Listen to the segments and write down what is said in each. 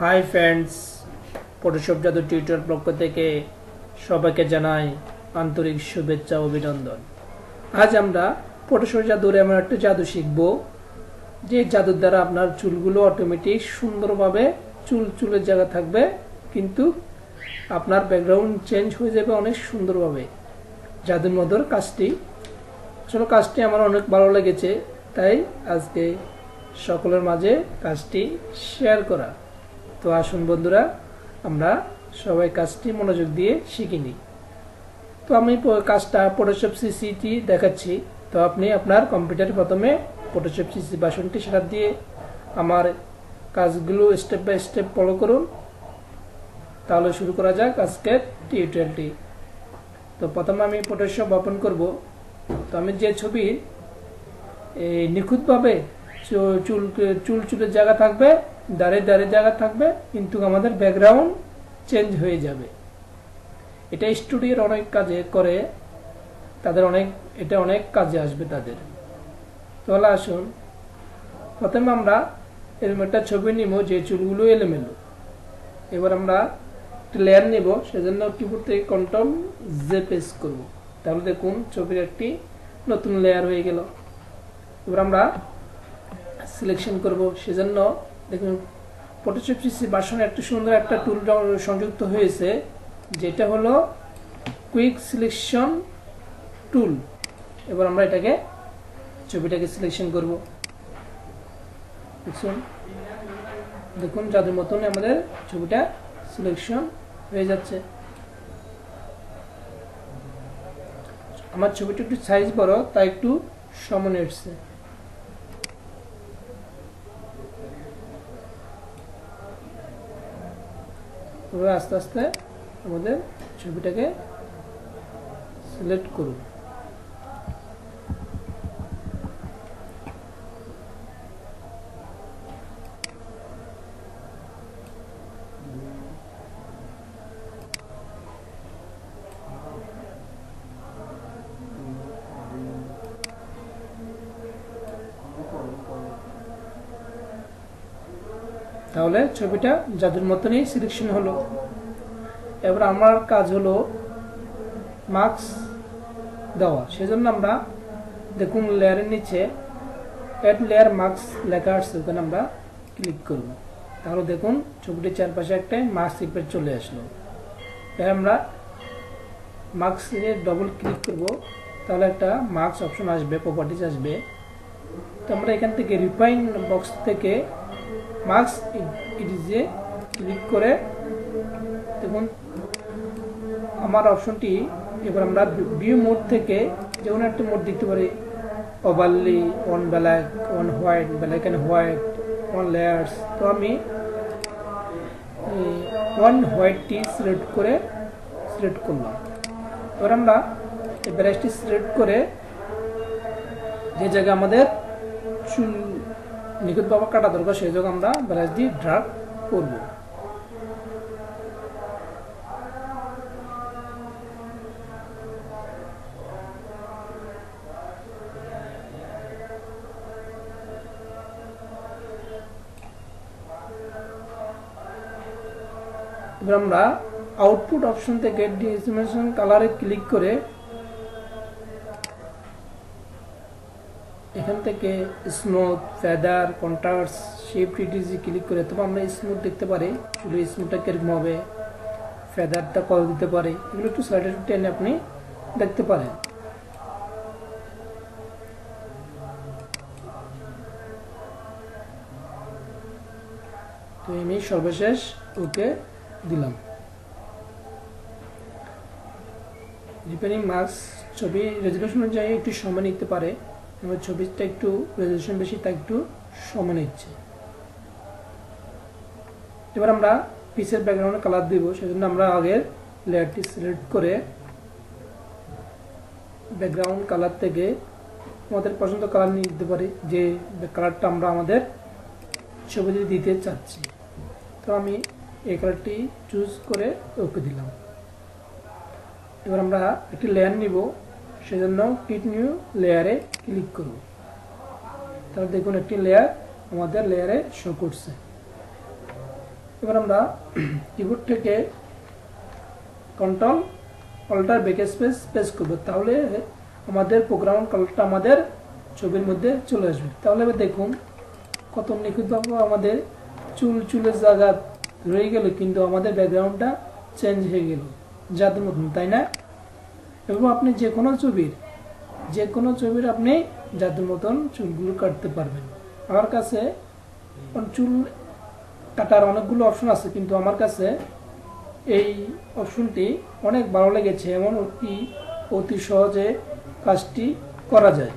High friends Photoshop জাদু tutor পক্ষ থেকে সবাইকে জানাই আন্তরিক শুভেচ্ছা অভিনন্দন। আজ আমরা ফটোশপ জাদুর এমন একটা জাদু শিখব, যে জাদুর দ্বারা আপনার চুলগুলো অটোমেটিক সুন্দরভাবে চুল চুলের জায়গা থাকবে, কিন্তু আপনার ব্যাকগ্রাউন্ড চেঞ্জ হয়ে যাবে অনেক সুন্দরভাবে। জাদুর মধুর কাজটি। আসলে কাজটি আমার অনেক ভালো লেগেছে, তাই আজকে সকলের মাঝে কাজটি শেয়ার করা। তো আসুন বন্ধুরা, আমরা সবাই কাজটি মনোযোগ দিয়ে শিখে নিই। তো আমি কাজটা ফটোশপ সিসিটি দেখাচ্ছি। তো আপনি আপনার কম্পিউটারে প্রথমে ফটোশপ সিসি বাসনটি সেটা দিয়ে আমার কাজগুলো স্টেপ বাই স্টেপ ফলো করুন। তাহলে শুরু করা যাক আজকের টিউটোরিয়ালটি তো প্রথমে আমি ফটোশপ ওপেন করব। তো আমি যে ছবি, এই নিখুঁতভাবে চুল চুল চুলের জায়গা থাকবে দাঁড়ে দাঁড়ে জায়গা থাকবে, কিন্তু আমাদের ব্যাকগ্রাউন্ড চেঞ্জ হয়ে যাবে। এটা স্টুডিওর অনেক কাজে করে, তাদের অনেক, এটা অনেক কাজে আসবে তাদের। তাহলে আসুন, প্রথমে আমরা এরকম একটা ছবি নিব, যে চুলগুলো এলোমেলো। এবার আমরা একটা লেয়ার নেব, সেজন্য কিবোর্ড থেকে কন্ট্রোল জে পেস করব। তাহলে দেখুন, ছবির একটি নতুন লেয়ার হয়ে গেল। এবার আমরা সিলেকশন করব, সেজন্য দেখুন ফটোশপ সিসি বাসনে একটা সুন্দর একটা টুল সংযুক্ত হয়েছে, যেটা হলো কুইক সিলেকশন টুল এবার আমরা এটাকে, ছবিটাকে সিলেকশন করব। দেখুন দেখুন, যাদের মতন আমাদের ছবিটা সিলেকশন হয়ে যাচ্ছে। আমার ছবিটা একটু সাইজ বড়, তাই একটু সমনে এসছে এবার আস্তে আস্তে আমাদের ছবিটাকে সিলেক্ট করুন। তাহলে ছবিটা জাদুর মতনই সিলেকশন হলো। এবার আমার কাজ হলো মার্কস দেওয়া। সেজন্য আমরা দেখুন লেয়ারের নিচে অ্যাড লেয়ার মার্কস লেখা আসছে ওখানে আমরা ক্লিক করব। তাহলে দেখুন ছবিটির চারপাশে একটা মার্কস ইফেক্ট চলে আসলো। এবার আমরা মার্কস ডবল ক্লিক করব। তাহলে একটা মার্কস অপশন আসবে প্রপার্টিজ আসবে। তো আমরা এখান থেকে রিফাইন বক্স থেকে মার্কস ইডিজে ক্লিক করে দেখুন, আমার অপশনটি, এবার আমরা ভিউ মোড থেকে যে কোনো একটা মোড দেখতে পারি। Overlay on black on white black and white on layers তো আমি ওয়ান হোয়াইটটি সিলেক্ট করে সিলেক্ট করলাম। এবার আমরা এই ব্রাশটি সিলেক্ট করে যে জায়গায় আমাদের চুল নিখুঁতভাবে কাটা দরকার, সেই জায়গায় আমরা ব্রাশ দিয়ে ড্রাগ করব। আমরা আউটপুট অপশন থেকে ডিসমিনেশন কালারে ক্লিক করে এখান থেকে smooth, feather contrast shape edge click করে তবে আমরা স্মুথ দেখতে পারি। শুধু স্মুথটা কীরকম হবে? ফেদারটা কল দিতে পারে? এগুলো একটু সাইডে টেনে আপনি দেখতে পারেন। তো আমি সর্বশেষ ওকে দিলাম। রিপেয়ারিং মার্কস ছবি রেজলিউশন অনুযায়ী একটু সময় নিতে পারে। আমার ছবিটা একটু রেজলিউশন বেশি, তা একটু সময় নিচ্ছে। এবার আমরা পিসের ব্যাকগ্রাউন্ডে কালার দিব, সেজন্য আমরা আগের লেয়ারটি সিলেক্ট করে ব্যাকগ্রাউন্ড কালার থেকে আমাদের পছন্দ কালার নিয়ে দিতে পারি, যে কালারটা আমরা আমাদের ছবিতে দিতে চাচ্ছি। তো আমি এই কালারটি চুজ করে ওকে দিলাম। এবার আমরা একটি লেয়ার নিব। সেজন্য কিট নিউ লেয়ারে ক্লিক করব তাহলে দেখুন একটি লেয়ার আমাদের লেয়ারে শো করছে। এবার আমরা কিবোর্ড থেকে control alt backspace press করব। তাহলে আমাদের প্রোগ্রাম কলটা আমাদের ছবির মধ্যে চলে আসবে। তাহলে এবার দেখুন, কত নিখুঁতভাবে আমাদের চুল চুলের জায়গা রয়ে গেল, কিন্তু আমাদের ব্যাকগ্রাউন্ডটা চেঞ্জ হয়ে গেল। যাদের মতন, তাই না? এবং আপনি যে কোনো ছবির, যে কোনো ছবির আপনি জাদুর মতন চুলগুলো কাটতে পারবেন। আমার কাছে চুল কাটার অনেকগুলো অপশন আছে, কিন্তু আমার কাছে এই অপশনটি অনেক ভালো লেগেছে, এমন অতি অতি সহজে কাজটি করা যায়।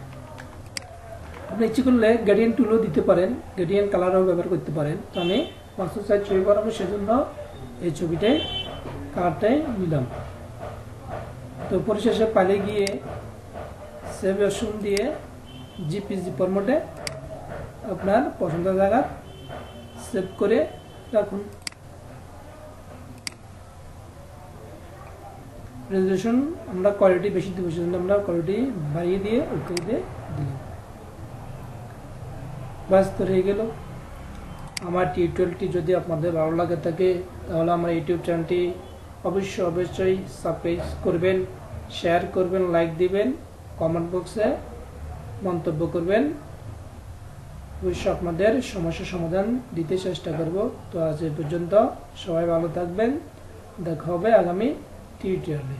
আপনি ইচ্ছে করলে গ্রেডিয়েন্ট টুলও দিতে পারেন গ্রেডিয়েন্ট কালারও ব্যবহার করতে পারেন। তো আমি পাঁচশো সাইজ ছবি করাবো সেজন্য এই ছবিটাই কালারটাই নিলাম। তো পরিশেষে পালে গিয়ে সেভ অপশন দিয়ে জিপিজি ফরম্যাটে আপনার পছন্দের জায়গা সেভ করে রাখুন। রেজলিউশন আমরা কোয়ালিটি বেশি দেবো, সেজন্য আমরা কোয়ালিটি বাড়িয়ে দিয়ে ওকে দিয়ে দিলাম। বাস তো হয়ে গেল। আমার টিউটোরিয়ালটি যদি আপনাদের ভালো লাগে থাকে, তাহলে আমার ইউটিউব চ্যানেলটি অবশ্যই অবশ্যই সাবস্ক্রাইব করবেন শেয়ার করবেন লাইক দিবেন কমেন্ট বক্সে মন্তব্য করবেন। অবশ্যই আপনাদের সমস্যার সমাধান দিতে চেষ্টা করব। তো আজ এ পর্যন্ত সবাই ভালো থাকবেন। দেখা হবে আগামী টিউটোরিয়ালে